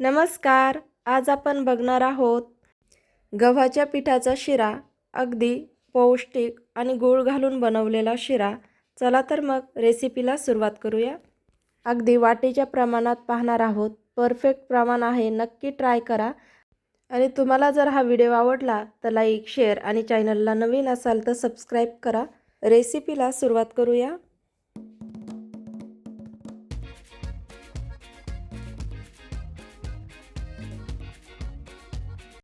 नमस्कार आज आपण बघणार आहोत गव्हाच्या पिठाचा शिरा अगदी पौष्टिक आणि गूळ घालून बनवलेला शिरा. चला तर मग रेसिपीला सुरुवात करूया. अगदी वाटीच्या प्रमाणात पाहणार आहोत. परफेक्ट प्रमाण आहे. नक्की ट्राय करा. आणि तुम्हाला जर हा व्हिडिओ आवडला तर लाईक शेअर आणि चॅनलला नवीन असाल तर सबस्क्राईब करा. रेसिपीला सुरुवात करूया.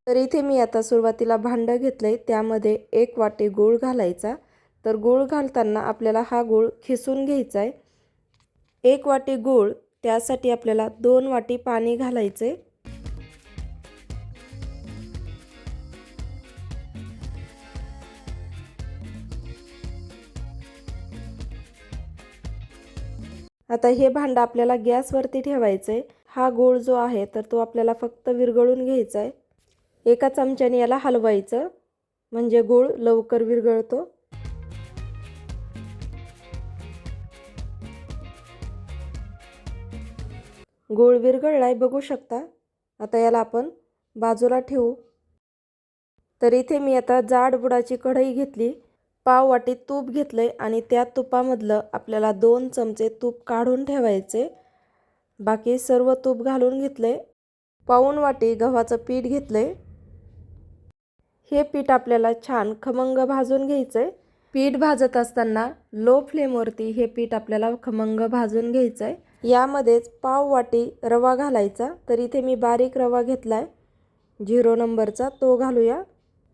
तर इथे मी आता सुरुवातीला भांडं घेतलं आहे त्यामध्ये एक वाटी गूळ घालायचा. तर गूळ घालताना आपल्याला हा गूळ खिसून घ्यायचा आहे एक वाटी गूळ त्यासाठी आपल्याला दोन वाटी पाणी घालायचे आता हे भांडं आपल्याला गॅसवरती ठेवायचं आहे हा गूळ जो आहे तर तो आपल्याला फक्त विरघळून घ्यायचा आहे एका चमच्याने याला हलवायचं. म्हणजे गूळ लवकर विरघळतो. गूळ विरघळलाय बघू शकता. आता याला आपण बाजूला ठेवू. तर इथे मी आता जाड बुडाची कढई घेतली. पाव वाटी तूप घेतलंय आणि त्या तुपामधलं आपल्याला दोन चमचे तूप काढून ठेवायचे. बाकी सर्व तूप घालून घेतले पाऊन वाटी गव्हाचं पीठ घेतलंय. हे पीठ आपल्याला छान खमंग भाजून घ्यायचं आहे पीठ भाजत असताना लो फ्लेमवरती हे पीठ आपल्याला खमंग भाजून घ्यायचं आहे यामध्येच पाव वाटी रवा घालायचा. तर इथे मी बारीक रवा घेतला आहे झिरो नंबरचा तो घालूया.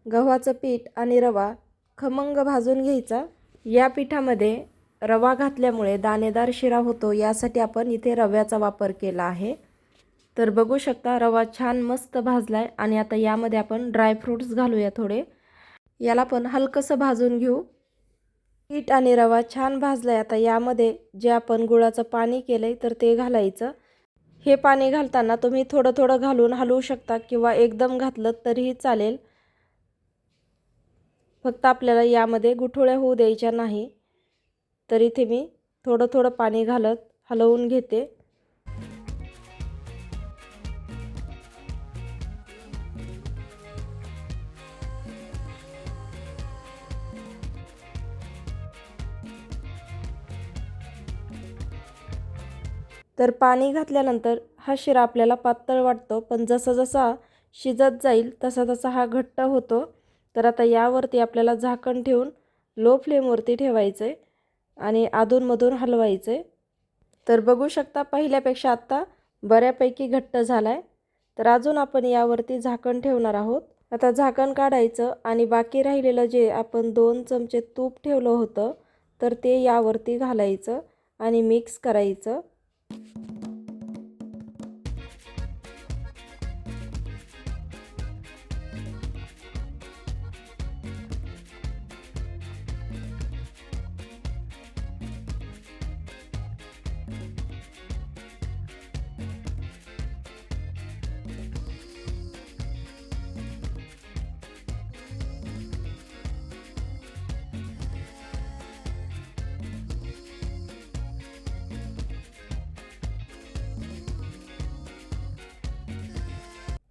गव्हाचं पीठ आणि रवा खमंग भाजून घ्यायचा. या पिठामध्ये रवा घातल्यामुळे दाणेदार शिरा होतो. यासाठी आपण इथे रव्याचा वापर केला आहे. तर बघू शकता रवा छान मस्त भाजला आहे आणि आता यामध्ये आपण ड्रायफ्रूट्स घालूया थोडे. याला पण हलकंसं भाजून घेऊ. पीठ आणि रवा छान भाजला आहे आता यामध्ये जे आपण गुळाचं पाणी केलं आहे तर ते घालायचं. हे पाणी घालताना तुम्ही थोडं थोडं घालून हलवू शकता किंवा एकदम घातलं तरीही चालेल. फक्त आपल्याला यामध्ये गुठोळ्या होऊ द्यायच्या नाही. तर इथे मी थोडं थोडं पाणी घालत हलवून घेते. तर पाणी घातल्यानंतर हा शिरा आपल्याला पातळ वाटतो पण जसा जसा शिजत जाईल तसा तसा हा घट्ट होतो. तर आता यावरती आपल्याला झाकण ठेवून लो फ्लेमवरती ठेवायचं आहे आणि अधूनमधून हलवायचं. आहे तर बघू शकता पहिल्यापेक्षा आत्ता बऱ्यापैकी घट्ट झाला आहे तर अजून आपण यावरती झाकण ठेवणार आहोत. आता झाकण काढायचं आणि बाकी राहिलेलं जे आपण दोन चमचे तूप ठेवलं होतं तर ते यावरती घालायचं आणि मिक्स करायचं. Thank you.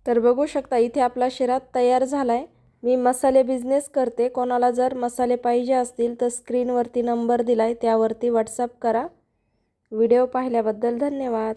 तर बघू शकता इथे आपला शिरा तयार झाला आहे मी मसाले बिझनेस करते. कोणाला जर मसाले पाहिजे असतील तर स्क्रीनवरती नंबर दिला आहे त्यावरती व्हॉट्सअप करा. व्हिडिओ पाहिल्याबद्दल धन्यवाद.